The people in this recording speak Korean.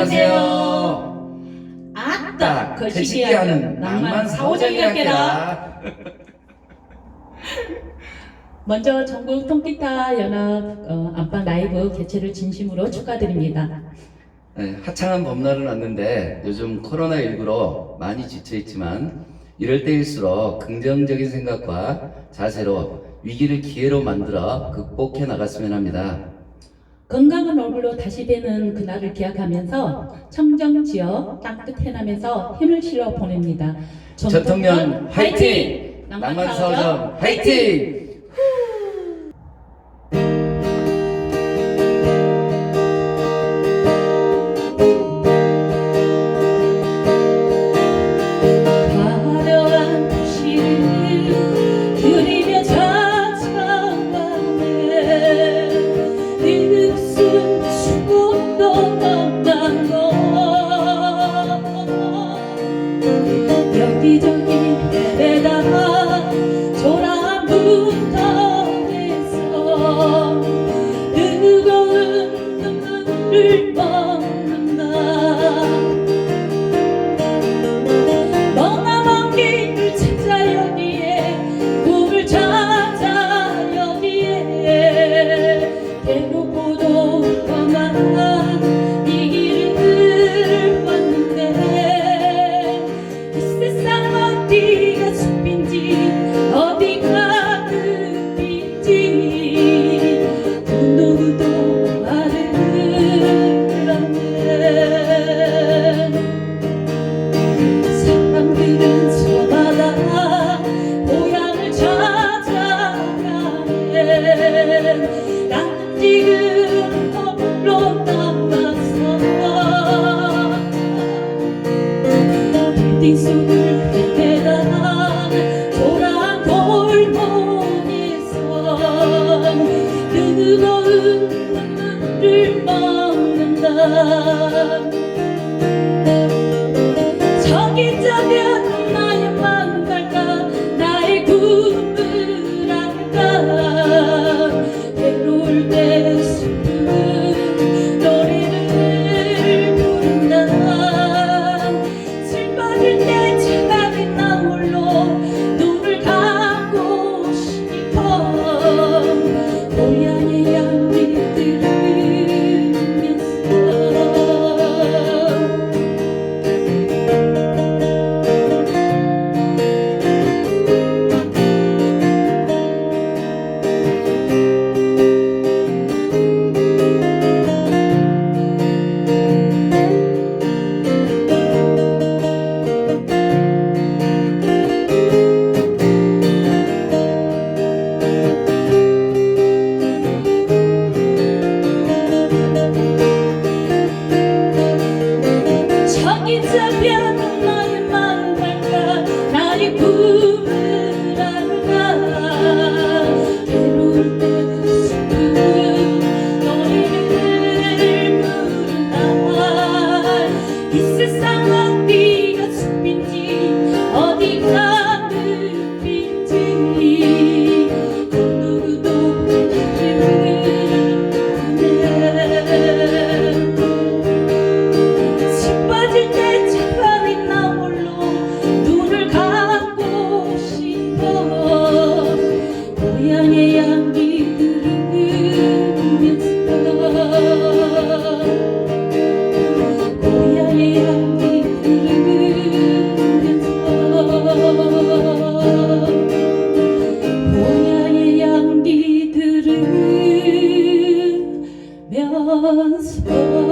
안녕하세요. 아따 거시기 하는 낭만 사오정이랄게라. 먼저 전국 통기타 연합 어, 안방 라이브 개최를 진심으로 축하드립니다. 네, 하창한 봄날은 왔는데 요즘 코로나19로 많이 지쳐있지만 이럴 때일수록 긍정적인 생각과 자세로 위기를 기회로 만들어 극복해 나갔으면 합니다. 건강한 얼굴로 다시 뵈는 그날을 기약하면서 청정 지역 땅끝 해남에서 힘을 실어 보냅니다. 전통면 화이팅! 낭만 사오정 화이팅! 여기저기 헤매 속을 헤매다 초라한 골목에서 뜨거운 눈물을 먹는다 місці самоти. Jasper.